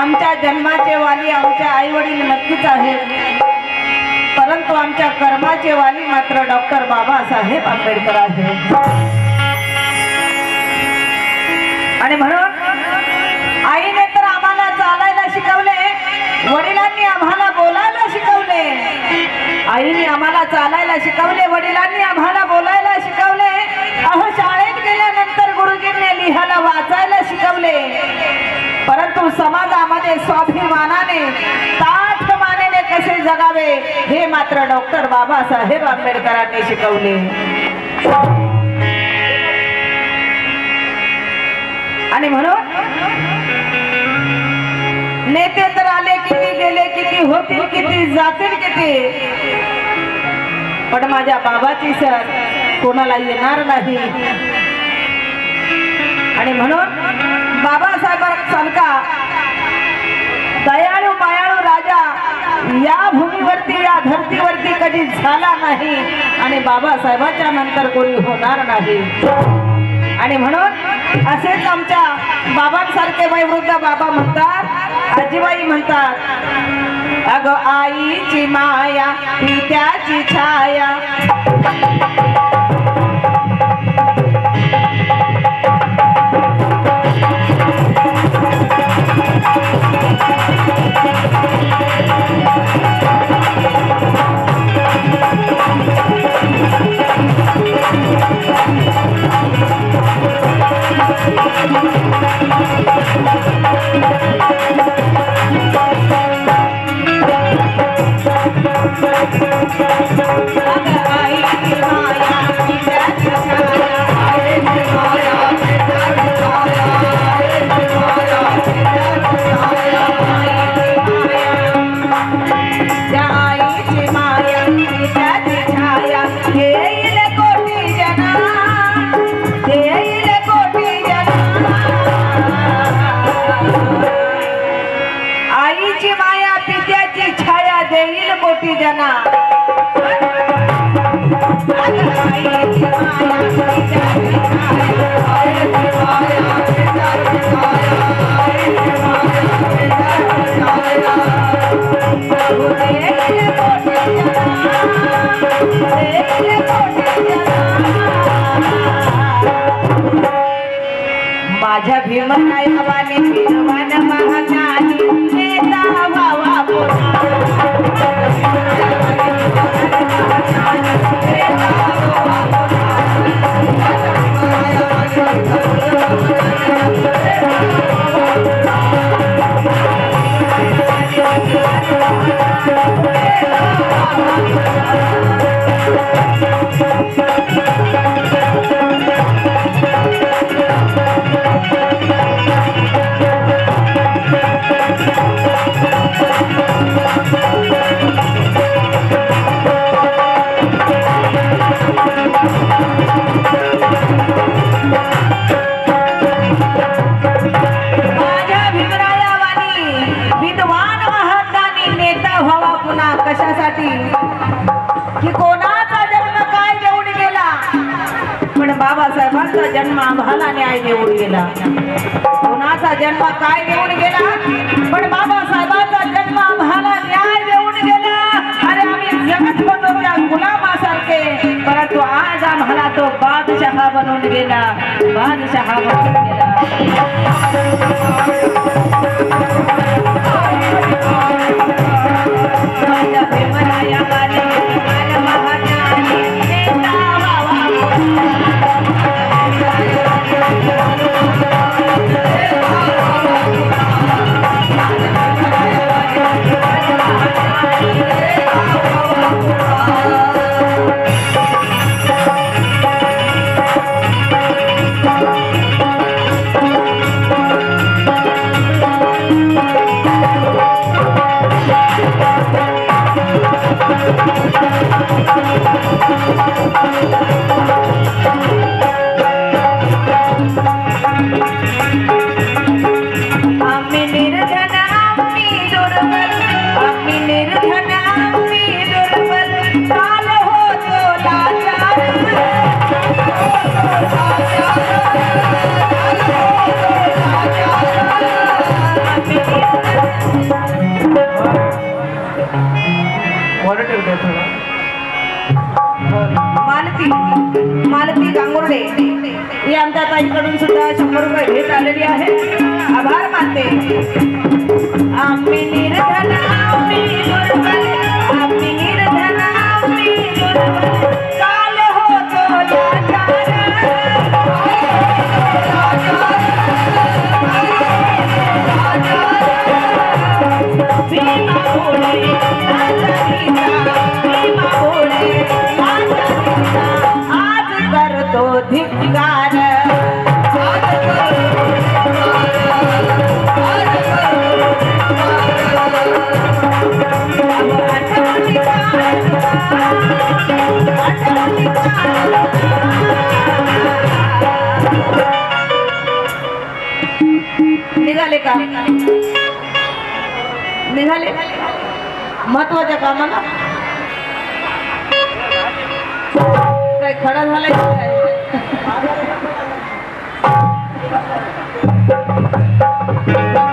आमच्या जन्माचे वाली आमच्या आई वडील नक्कीच आहेत. परंतु आमच्या कर्माचे वाली मात्र डॉक्टर बाबासाहेब आंबेडकर आहेत. आणि म्हणून आईने तर आम्हाला चालायला शिकवले वडिलांनी आम्हाला बोलायला शिकवले. आईने आम्हाला चालायला शिकवले वडिलांनी मात्र डॉक्टर बाबासाहेब आंबेडकरांनी शिकवले. आणि म्हणून नेते तर आले किती गेले किती होतील किती जातील किती? पण माझ्या बाबाची सर कोणाला येणार नाही. आणि म्हणून बाबासाहेबांसारखा या भूमीवरती या धर्तीवरती कधी झाला नाही. आणि बाबासाहेबांच्या नंतर कोणी होणार नाही. आणि म्हणून असेच आमच्या बाबांसारखे वयोवृद्ध बाबा म्हणतात आजीबाई म्हणतात अग आईची माया पित्याची छाया. जना माझ्या भीमराय भवानी माझ्या आम्हाला न्याय देऊन गेला. कोणाचा जन्म काय देऊन गेला? पण बाबासाहेबांचा जन्म आम्हाला न्याय देऊन गेला. अरे आम्ही जगत होतो त्या गुलामासारखे. परंतु आज आम्हाला तो बादशहा बनवून गेला. बादशहा बनवून गेला. या आमच्या ताईकडून सुद्धा शंभर रुपये घेत आलेली आहे. आभार मानते. आम्ही निर्धन आम्ही दुर्बल. आम्ही निर्धन आम्ही दुर्बल. काल होतो भीमा का? निघाले. महत्त्वाच्या कामाला? काय खडा झालाय का काय?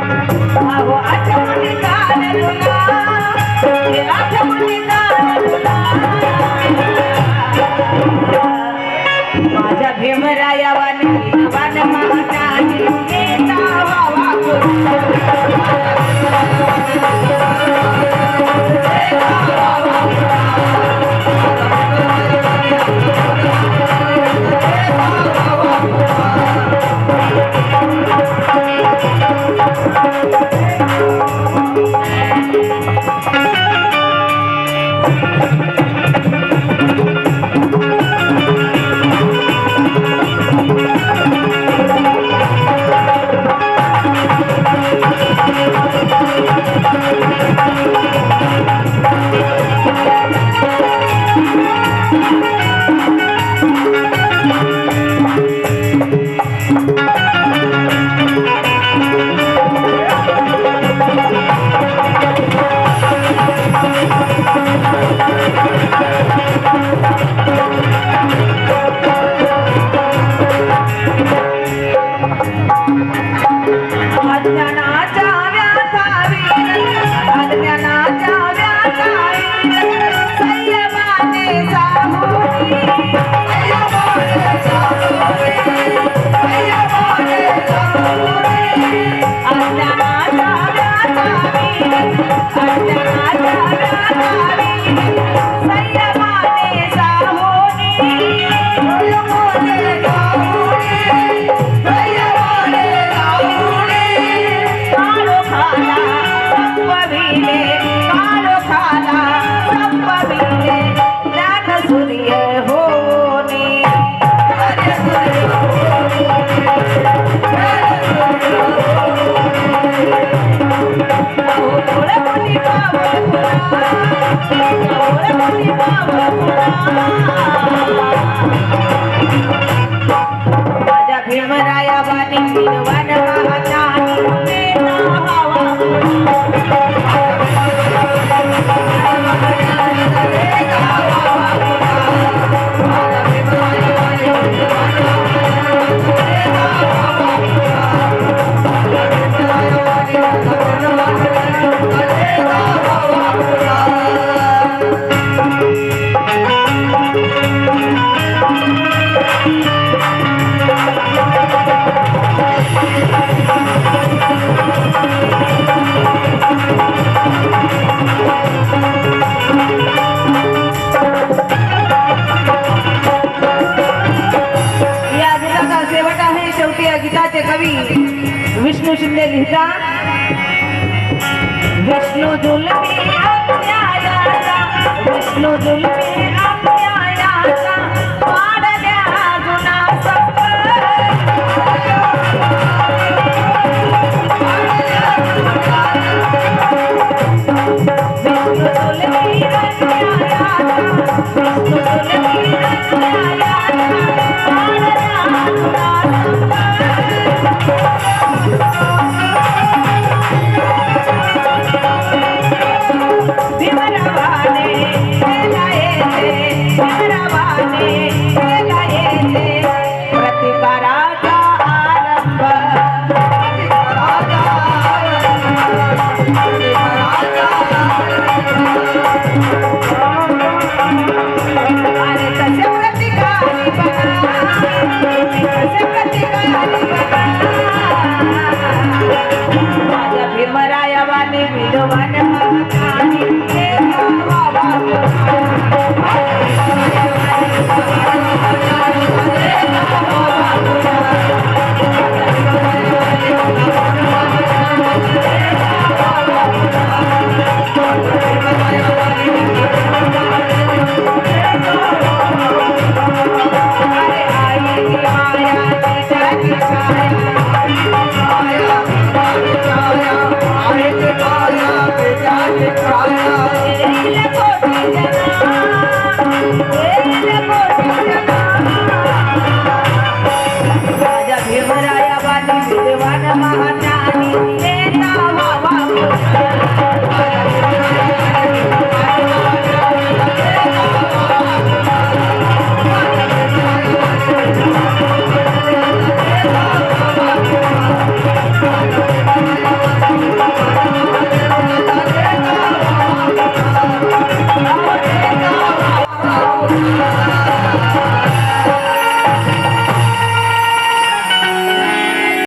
विष्णू जुलमी अन्यायाचा विष्णू जुलमी अन्यायाचा पाडल्या गुन्हा विष्णू जुलमी विष्णू जुलमी